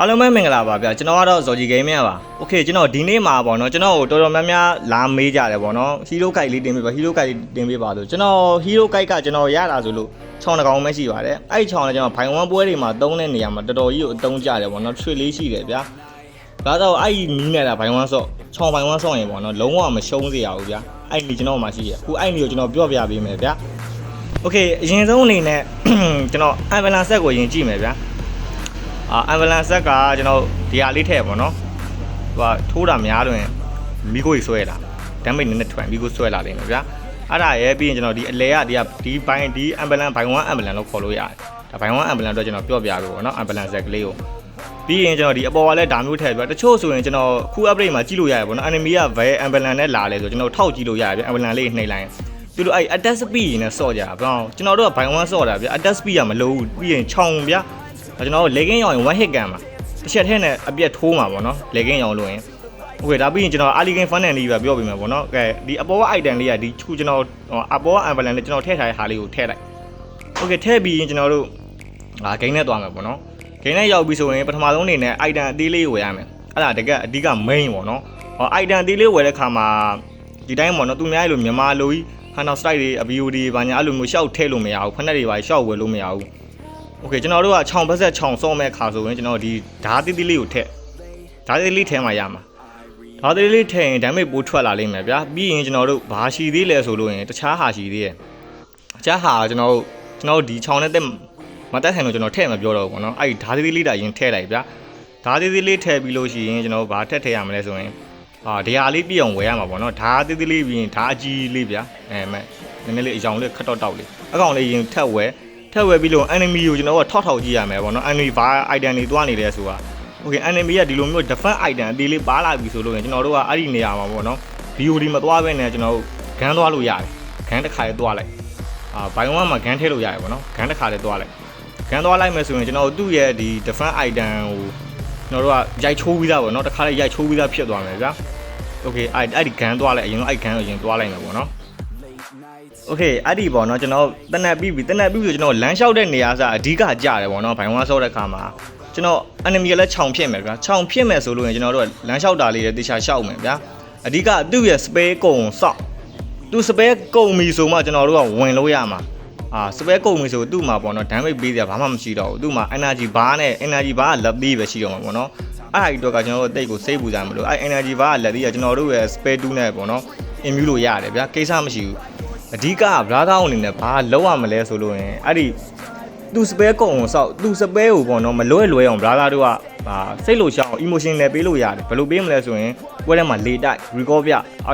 အားလုံးပဲမင်္ဂလာပါဗျာကျွန်တော်ကတော့ဇော်ကြီးဂိမ်းမြပါโอเคကျွန်တော်ဒီနေ့မှာပေါ့နော်ကျွန်တော်ကိုတော်တော်များများလာမေးကြတယ်ပေါ့နော်ဟီးရိုးကိုက်လေးတင်ပေးပါဟီးရိုးကိုက်လေးတင်ပေးပါလို့ကျွန်တော်ဟီးရိုးကိုက်ကကျွန်တော်ရတာဆိုလို့ချောင်းတစ်ကောင်ပဲရှိပါတယ်အဲ့ဒီချောင်းလည်းကျွန်တော်ဘိုင်ဝမ်ပွဲတွေမှာတုံးတဲ့နေရာမှာတော်တော်ကြီးကိုအတုံးကြတယ်ပေါ့နော်ထွေလေးရှိတယ်ဗျာဒါတော့အဲ့ဒီနီးနေတာဘိုင်ဝမ်ဆော့ချောင်းဘိုင်ဝမ်ဆော့ရင်ပေါ့နော်လုံးဝမရှုံးစေရဘူးဗျာအဲ့ဒီကျွန်တော်မှရှိရအခုအဲ့ဒီကိုကျွန်တော်ပြောပြပေးမယ်ဗျာโอเคအရင်ဆုံးအနေနဲ့ ကျွန်တော်အမ်ဘလန်ဆက်ကိုယင်ကြည့်မယ်ဗျာ အာအမ်ဘလန်ဆက်ကကျွန်တော်ဒီဟာလေးထည့်ပေါ့နော်ဟိုထိုးတာများလို့ရင်မိကိုကြီးဆွဲလာဒမ်းမိတ်နည်းနည်းထွန်မိကိုဆွဲလာလိမ့်မယ်ဗျာအဲ့ဒါရဲ့ပြီးရင်ကျွန်တော်ဒီအလဲကဒီကဒီဘိုင်းဒီအမ်ဘလန်ဘိုင်ဝမ်အမ်ဘလန်လို့ခေါ်လို့ရတယ်ဒါဘိုင်ဝမ်အမ်ဘလန်တော့ကျွန်တော်ပြောပြလို့ပေါ့နော်အမ်ဘလန်ဆက်ကလေးကိုပြီးရင်ကျွန်တော်ဒီအပေါ်ကလည်းဒါမျိုးထည့်ပြတချို့ဆိုရင်ကျွန်တော်ခု update မှာကြည့်လို့ရတယ်ပေါ့နော် enemy က very ambulance နဲ့လာလဲဆိုကျွန်တော်ထောက်ကြည့်လို့ရတယ်ဗျ ambulance လေးနှိပ်လိုက်ရင်သူတို့အဲ့ attack speed နဲ့ဆော့ကြတာဗျာကျွန်တော်တို့က by one ဆော့တာဗျ attack speed ကမလိုဘူးပြီးရင်ချောင်း ဗျာကျွန်တော်တို့ legging ရောင်ရင် one hit ကန်မှာတစ်ချက်ထဲနဲ့အပြက်ထိုးမှာပေါ့နော် legging ရောင်လို့ရင်โอเคဒါပြီးရင်ကျွန်တော် elegant fun and လေးပဲပြောပြမယ်ပေါ့နော်ကဲဒီအပေါ်က item လေးကဒီခုကျွန်တော်အပေါ်က ambulance လေးကျွန်တော်ထည့်ထားတဲ့ဟာလေးကိုထည့်လိုက်โอเคထည့်ပြီးရင်ကျွန်တော်တို့အာ gain နဲ့သွားမယ်ပေါ့နော် ဂိမ်းနဲ့ရောက်ပြီဆိုရင်ပထမဆုံးအနေနဲ့ item အသေးလေးဝယ်ရမယ်အဲ့ဒါတကအဓိက main ပေါ့နော်ဟော item အသေးလေးဝယ်တဲ့ခါမှာဒီတိုင်းပေါ့နော်သူများလိုမြန်မာလိုကြီး Hunter Strike တွေ ABO တွေဘာညာအဲ့လိုမျိုးရှောက်ထည့်လို့မရဘူးဖက်နဲ့တွေပါရှောက်ဝယ်လို့မရဘူး โอเคကျွန်တော်တို့ကခြောင်ဘက်ဆက်ခြောင်စော့မဲ့ခါဆိုရင်ကျွန်တော်ဒီဓာတ်သေးသေးလေးကိုထည့်ဓာတ်သေးသေးလေးထဲမှာရမှာဓာတ်သေးသေးလေးထည့်ရင် damage ပိုးထွက်လာလိမ့်မယ်ဗျာပြီးရင်ကျွန်တော်တို့ဘာရှိသေးလဲဆိုလို့ရင်တခြားဟာရှိသေးရဲ့တခြားဟာကျွန်တော်တို့ကျွန်တော်တို့ဒီခြောင်နဲ့တက်မတက်ဆိုင်လို့ကျွန်တော်ထည့်မပြောတော့ဘူးပေါ့နော်အဲ့ဒီဓာတ်သေးသေးလေးတာရင်ထည့်လိုက်ဗျာဓာတ်သေးသေးလေးထည့်ပြီးလို့ရှိရင်ကျွန်တော်ဘာထည့်ထည့်ရမလဲဆိုရင်အာဒီဟာလေးပြည့်အောင်ဝယ်ရမှာပေါ့နော်ဓာတ်သေးသေးလေးပြီးရင်ဓာတ်အကြီးလေးဗျာအဲမဲ့နည်းနည်းလေးအယောင်လေးခတ်တော့တောက်လေးအကောင်လေးရင်ထက်ဝယ် ထက်ဝယ်ပြီးလို့ enemy ကိုကျွန်တော်ကထောက်ထောက်ကြည့်ရမယ်ပေါ့နော် enemy ဘာ item တွေတွားနေလဲဆိုတာ okay enemy ကဒီလိုမျိုး defense item အသေးလေးပါလာပြီဆိုလို့ရင်ကျွန်တော်တို့ကအဲ့ဒီနေရာမှာပေါ့နော် VOD မသွားဘဲနဲ့ကျွန်တော်တို့ဂန်းသွားလို့ရတယ်ဂန်းတစ်ခါလေးသွားလိုက်အာဘိုင်ဝမ်မှာဂန်းထည့်လို့ရတယ်ပေါ့နော်ဂန်းတစ်ခါလေးသွားလိုက်ဂန်းသွားလိုက်မယ်ဆိုရင်ကျွန်တော်တို့သူ့ရဲ့ဒီ defense item ကိုကျွန်တော်တို့ကရိုက်ချိုးပြီးသားပေါ့နော်တစ်ခါလေးရိုက်ချိုးပြီးသားဖြစ်သွားမယ်ဗျာ okay အဲ့အဲ့ဒီဂန်းသွားလိုက်အရင်ကအဲ့ဂန်းကိုအရင်သွားလိုက်မယ်ပေါ့နော် โอเคအဲ့ဒီပေါ့เนาะကျွန်တော်တနက်ပြီးပြီတနက်ပြီးပြီကျွန်တော်လမ်းလျှောက်တဲ့နေရာစားအဓိကကြတယ်ပေါ့เนาะဘိုင်ဝမ်ဆော့တဲ့ခါမှာကျွန်တော် enemy ကလည်းခြောင်ဖြစ်မယ်ဗျာခြောင်ဖြစ်မယ်ဆိုလို့ရင်ကျွန်တော်တို့ကလမ်းလျှောက်တာလေးလည်းတေချာလျှောက်မယ်ဗျာအဓိကသူ့ရဲ့ spare ကုံစောက်သူ spare ကုံပြီဆိုမှကျွန်တော်တို့ကဝင်လို့ရမှာအာ spare ကုံပြီဆိုသူ့မှာပေါ့เนาะ damage ပေးစရာဘာမှမရှိတော့ဘူးသူ့မှာ energy bar နဲ့ energy bar ကလက်သေးပဲရှိတော့မှာပေါ့เนาะအဲ့ဒီတော့ကကျွန်တော်တို့တိတ်ကိုစိတ်ပူကြမလို့အဲ့ energy bar ကလက်သေးကကျွန်တော်တို့ရဲ့ spare 2နဲ့ပေါ့เนาะ immune လို့ရတယ်ဗျာကိစ္စမရှိဘူး အဓိကဗလာသားအနေနဲ့ဘာလောက်ရမလဲဆိုလို့ရင်အဲ့ဒီသူစပဲကုံကိုစောက်သူစပဲကိုပေါ့နော်မလွဲလွဲအောင်ဗလာသားတို့ကဟာစိတ်လို့ရှောင်း emotion နဲ့ပေးလို့ရတယ်ဘယ်လိုပေးမလဲဆိုရင်ပွဲထဲမှာလေတိုက် recall ပြအာ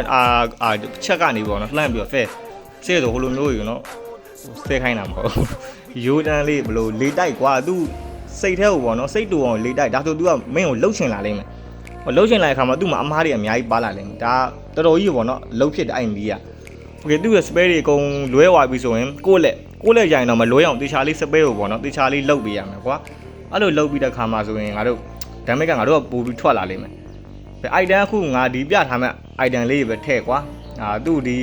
အာချက်ကနေပေါ့နော်လှမ်းပြီးတော့ fair ရှေ့ဆိုဟိုလိုမျိုးယူနော်စဲခိုင်းတာမဟုတ်ဘူးယူတန်းလေးဘယ်လိုလေတိုက်ကွာသူစိတ်ထဲကိုပေါ့နော်စိတ်တူအောင်လေတိုက်ဒါဆို तू ကမင်းကိုလှုပ်ချင်လာလိမ့်မယ်ဟိုလှုပ်ချင်လာတဲ့ခါမှာသူ့မှာအမားတွေအများကြီးပါလာလိမ့်မယ်ဒါတော်တော်ကြီးပေါ့နော်လှုပ်ဖြစ်တဲ့အဲ့ဒီက โอเคသူ့ရဲ့ spare တွေအကုန်လွဲသွားပြီဆိုရင်ကိုယ့်လက်ကိုယ့်လက်ရိုင်တော့မလွဲအောင်တေချာလေး spare ကိုပေါ့နော်တေချာလေးလုတ်ပေးရမယ်ကွာအဲ့လိုလုတ်ပြီးတဲ့ခါမှာဆိုရင်ငါတို့ damage ကငါတို့ကပို့ပြီးထွက်လာလိမ့်မယ်ဘယ် item အခုငါဒီပြထားမဲ့ item လေးပဲထည့်ကွာအာသူ့ဒီ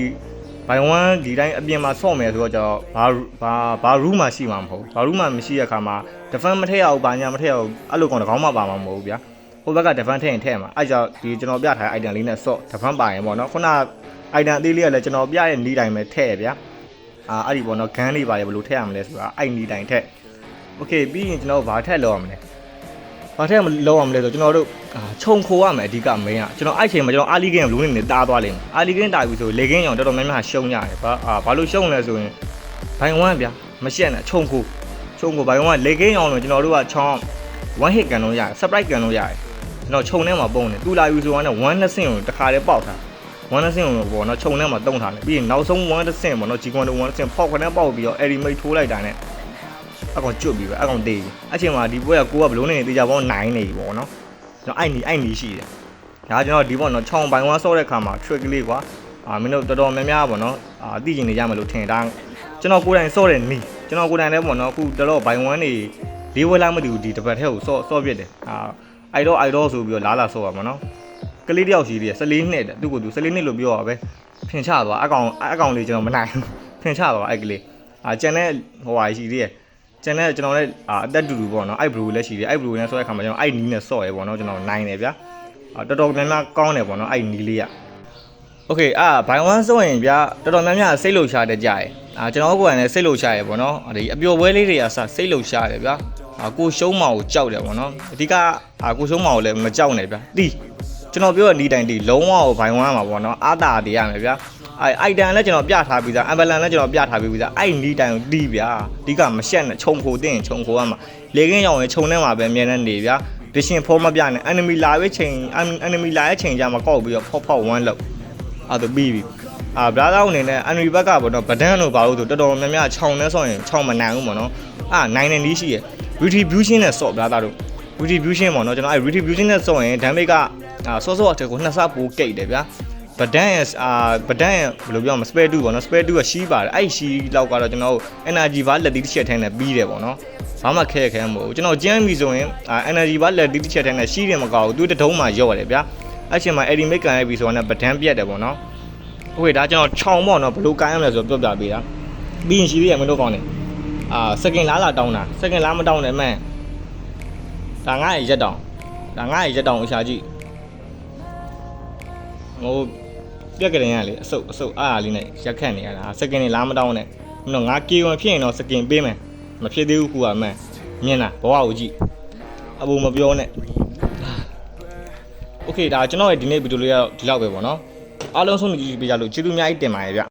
by one ဒီတိုင်းအပြင်မှာဆော့မယ်ဆိုတော့ကျတော့ဘာဘာဘာ room မှာရှိမှာမဟုတ်ဘာ room မှာမရှိတဲ့ခါမှာ defense မထည့်ရဘူးဘာညာမထည့်ရဘူးအဲ့လိုကောင်တစ်ကောင်မှပါမှာမဟုတ်ဘူးဗျာဟိုဘက်က defense ထည့်ရင်ထည့်မှာအဲ့ကြောင့်ဒီကျွန်တော်ပြထားတဲ့ item လေးနဲ့ဆော့ defense ပါရင်ပေါ့နော်ခုန item အသေးလေးကလည်းကျွန်တော်ပြတဲ့နီးတိုင်းပဲထည့်ရဗျာအာအဲ့ဒီပေါ့နော်ဂန်းလေးပါလေဘယ်လိုထည့်ရမလဲဆိုတာအဲ့နီးတိုင်းထည့်โอเคပြီးရင်ကျွန်တော်ဘာထည့်လောက်ရမလဲဘာထည့်မလောက်ရမလဲဆိုကျွန်တော်တို့အာခြုံခိုးရမယ်အဓိက main ကကျွန်တော်အဲ့ချိန်မှာကျွန်တော်အာလီဂင်းကိုလုံးနေတားသွားလိမ့်မယ်အာလီဂင်းတာပြီဆိုလေဂင်းရောင်တော်တော်များများရှုံးရတယ်ဘာအာဘာလို့ရှုံးလဲဆိုရင်ဘိုင်ဝမ်ဗျာမရှက်နဲ့ခြုံခိုးခြုံခိုးဘိုင်ဝမ်လေဂင်းရောင်လို့ကျွန်တော်တို့ကချောင်း one hit ကန်လို့ရတယ် surprise ကန်လို့ရတယ်ကျွန်တော်ခြုံထဲမှာပုံနေတူလာပြီဆိုတော့1 2ဆင့်ကိုတစ်ခါတည်းပေါက်ထား ဝမ်းစင်းကိုပေါ့နော်ခြုံထဲမှာတုံးထားတယ်ပြီးရင်နောက်ဆုံးဝမ်းတစ်ဆင့်ပေါ့နော်ဂျီကွန်တို့ဝမ်းတစ်ဆင့်ဖောက်ခနဲ့ပေါက်ပြီးတော့အရီမိတ်ထိုးလိုက်တာနဲ့အကောင်ကျွတ်ပြီးပဲအကောင်တေးပြီအချိန်မှာဒီပွဲကကိုကဘလုံးနေတေချာပေါင်း9နေပြီပေါ့နော်ကျွန်တော်အဲ့နီအဲ့နီရှိတယ်ဒါကျွန်တော်ဒီပေါ့နော်ချောင်းပိုင်ဝမ်းဆော့တဲ့ခါမှာ trick လေးကွာအာမင်းတို့တော်တော်များများပေါ့နော်အာသိကျင်နေကြမယ်လို့ထင်တာကျွန်တော်ကိုယ်တိုင်ဆော့တဲ့နီကျွန်တော်ကိုယ်တိုင်လည်းပေါ့နော်အခုတော်တော်ဘိုင်ဝမ်းနေလေးဝဲလားမသိဘူးဒီတစ်ပတ်ထဲကိုဆော့ဆော့ပြစ်တယ်အာအိုက်တော့အိုက်တော့ဆိုပြီးတော့လာလာဆော့ပါမနော် ကလေးတယောက်ရှိသေးတယ်14နှစ်တဲ့သူ့ကိုသူ14နှစ်လို့ပြောရပါပဲဖင်ချသွားအကောင်အကောင်လေးကျွန်တော်မနိုင်ဘူးဖင်ချသွားအဲ့ကလေးအာကျန်တဲ့ဟိုဟာရှိသေးတယ် ကျန်တဲ့ကျွန်တော်လည်းအာအသက်တူတူပေါ့နော်အဲ့ဘလူးလည်းရှိတယ်အဲ့ဘလူးနဲ့ဆိုတဲ့အခါမှာကျွန်တော်အဲ့နီးနဲ့ဆော့ရဲပေါ့နော်ကျွန်တော်နိုင်တယ်ဗျာအာတော်တော်များများကောင်းတယ်ပေါ့နော်အဲ့နီးလေးက โอเคအာဘိုင်ဝမ်ဆိုရင်ဗျာတော်တော်များများစိတ်လှုပ်ရှားတဲ့ကြရဲအာကျွန်တော်ကိုယ်ကလည်းစိတ်လှုပ်ရှားရပေါ့နော်ဒီအပျော်ပွဲလေးတွေအစားစိတ်လှုပ်ရှားတယ်ဗျာအာကိုရှုံးမောင်ကိုကြောက်တယ်ပေါ့နော်အဓိကအာကိုရှုံးမောင်ကိုလည်းမကြောက်နဲ့ဗျာတီး ကျွန်တော်ပြောတဲ့နီးတိုင်တီးလုံးဝကိုဘိုင်ဝမ်မှာပေါ့နော်အာတာတည်ရမယ်ဗျာအဲအိုက်တန်လည်းကျွန်တော်ပြထားပြီးသားအမ်ဘလန်လည်းကျွန်တော်ပြထားပြီးသားအဲ့နီးတိုင်ကိုတီးဗျာအဓိကမရှက်နဲ့ခြုံခိုတင်ခြုံခိုရမှာလေကင်းရောင်ရင်ခြုံထဲမှာပဲအမြဲတမ်းနေဗျာတရှင်ဖောမပြနဲ့ enemy လာရဲ့ချိန် enemy လာရဲ့ချိန်ကြမှာကောက်ပြီးတော့ဖောက်ဖောက်ဝမ်းလောက်အဲ့ဒါပြီးပြီအာဘလာသားအနေနဲ့အန်ရီဘက်ကပေါ့နော်ဗဒန်းတို့ဘာလို့ဆိုတော်တော်များများခြောင်နဲ့ဆော့ရင်ခြောင်မနိုင်ဘူးပေါ့နော်အာနိုင်နေလေးရှိရယ် retribution နဲ့ဆော့ဘလာသားတို့ retribution ပေါ့နော်ကျွန်တော်အဲ့ retribution နဲ့ဆော့ရင် damage က စောစောအထက်ကိုနှစ်ဆပိုးကြိတ်တယ်ဗျာဗဒန်ရဲ့အာဗဒန်ရဲ့ဘယ်လိုပြောမလဲ spare 2ပေါ့နော် spare 2ကရှိပါတယ်အဲ့ရှိလောက်ကတော့ကျွန်တော်တို့ energy bar လက်သီးတစ်ချက်ထိုင်းနဲ့ပြီးတယ်ပေါ့နော်ဘာမှခဲခဲမဟုတ်ဘူးကျွန်တော်ကျမ်းပြီဆိုရင် energy bar လက်သီးတစ်ချက်ထိုင်းနဲ့ရှိတယ်မကောက်ဘူးသူတထုံးမှာရော့တယ်ဗျာအဲ့ချိန်မှာ eddy make ကန်လိုက်ပြီဆိုတော့ဗဒန်ပြက်တယ်ပေါ့နော်ဟုတ်ကဲ့ဒါကျွန်တော်ခြောင်ပေါ့နော်ဘယ်လိုကိုင်းရမလဲဆိုတော့ပြောပြပေးတာပြီးရင်ရှိသေးရမင်းတို့ကောင်းတယ်အာစကင်လားလာတောင်းတာစကင်လားမတောင်းနဲ့မှန်ဒါငါ့ရဲ့ရက်တောင်းဒါငါ့ရဲ့ရက်တောင်းအရှာကြည့် ဟိုပြက်ကလေးရလေအစုပ်အစုပ်အားအားလေးနဲ့ရက်ခတ်နေရတာစကင်နေလားမတောင်းနဲ့မင်းတို့ငါကေဝင်ဖြစ်ရင်တော့စကင်ပေးမယ်မဖြစ်သေးဘူးခုကမှန်မြင်လားဘဝကိုကြည့်အဘူမပြောနဲ့โอเคဒါကျွန်တော်ရဲ့ဒီနေ့ဗီဒီယိုလေးကတော့ဒီလောက်ပဲပေါ့နော်အားလုံးဆုံးကြည့်ပေးကြလို့ကျေးဇူးအများကြီးတင်ပါတယ်ဗျ